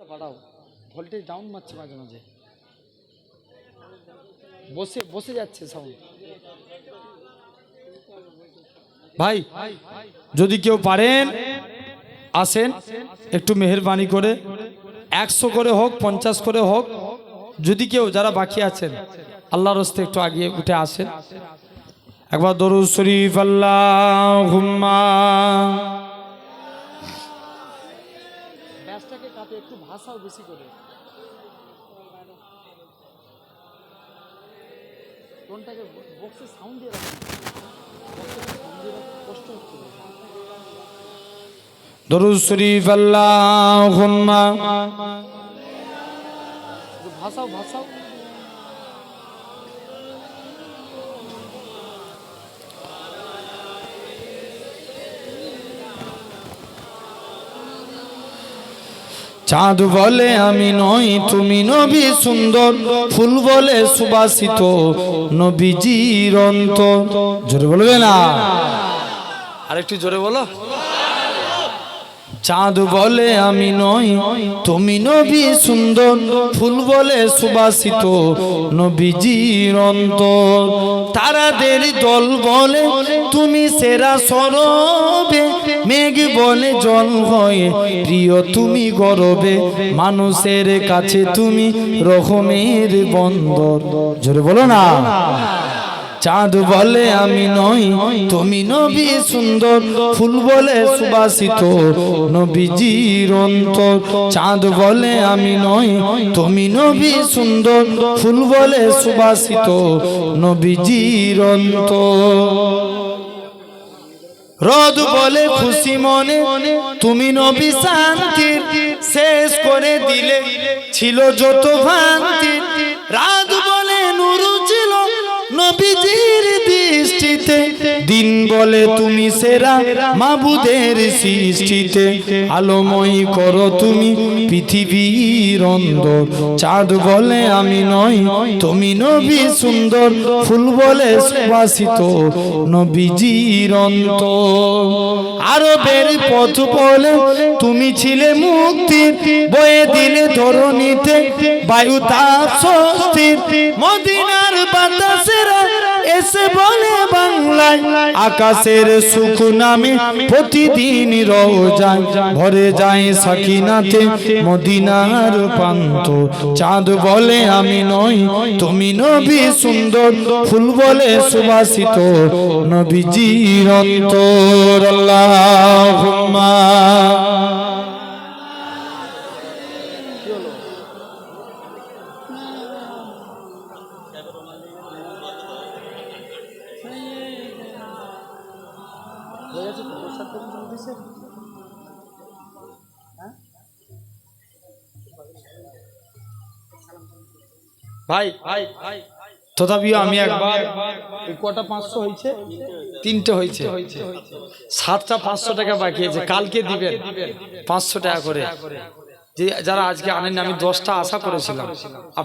বাড়াও। Voltage down মারছে মাঝে মাঝে। বসে বসে যাচ্ছে সাউন্ড ভাই, যদি কেউ পারেন, আসেন, একটু মেহরবানি করে। একশো করে হোক, পঞ্চাশ করে হোক, যদি কেউ, যারা বাকি আছেন, আল্লাহর হস্তে একটু আগিয়ে উঠে আসেন। একবার দরুদ শরীফ আল্লাহ ব্যাসটাকে কাটে একটু ভাষাও বেশি করে। কোনটাকে বক্সে সাউন্ড দিয়ে রাখুন। কষ্ট হচ্ছে। দরুদ শরীফ আল্লাহুম্মা। ভাষাও ভাষাও। চাঁদ বলে আমি নই, তুমি নবী সুন্দর। ফুল বলে সুবাসিত নবীজির অন্তর। জোরে বলবে না? আরেকটু জোরে বলো। চাঁদ বলে আমি নই, তুমি নবী সুন্দর। ফুল বলে সুবাসিত নবীজির অন্তর। তারাদের দল বলে, তুমি সেরা সরবে। মেঘ বলে জল হয়, প্রিয় তুমি গরবে, মানুষের কাছে তুমি রকমের বন্দর। জোরে বলো না। চাঁদ বলে আমি নই, তুমি নবী সুন্দর, ফুল বলে সুবাসিত, নবীজির অন্তর। চাঁদ বলে আমি নই, তুমি নবী সুন্দর, ফুল বলে সুবাসিত, নবীজির অন্তর। রদ বলে খুশি মনে তুমি নবী শান্তি শেষ করে দিলে। ছিল যত ভান্তি। রাত বলে নুরু ছিল নবীজির দিন বলে তুমি সেরা মাবুদের সৃষ্টিতে। আলোময়ী করো তুমি পৃথিবীর অন্দর। চাঁদ বলে আমি নই, তুমি নবী সুন্দর। ফুল বলে সুবাসিত নবীজির অন্তর। আরবের পথ বলে তুমি ছিলে মুক্তির। বয়ে দিলে ধরণীতে বায়ু তাপ স্বস্তির। মদিনার বাতাসেরা এসে বলে বাংলায়, আকাশের সুখ নামে প্রতিদিন রোজায়। ভরে যায় সাকিনাতে মদিনার পান্ত চাঁদ বলে আমি নই, তুমি নবী সুন্দর, ফুল বলে সুবাসিত নবীজির অন্তর। আল্লাহুম্মা ভাই ভাই ভাই। তথাপিও আমি একবার কটা পাঁচশো হয়েছে? তিনটে হয়েছে। সাতটা পাঁচশো টাকা বাকি আছে। কালকে দিবেন। পাঁচশো টাকা করে। যে যারা আজকে আনেন আমি দশটা আশা করেছিলাম। আপনার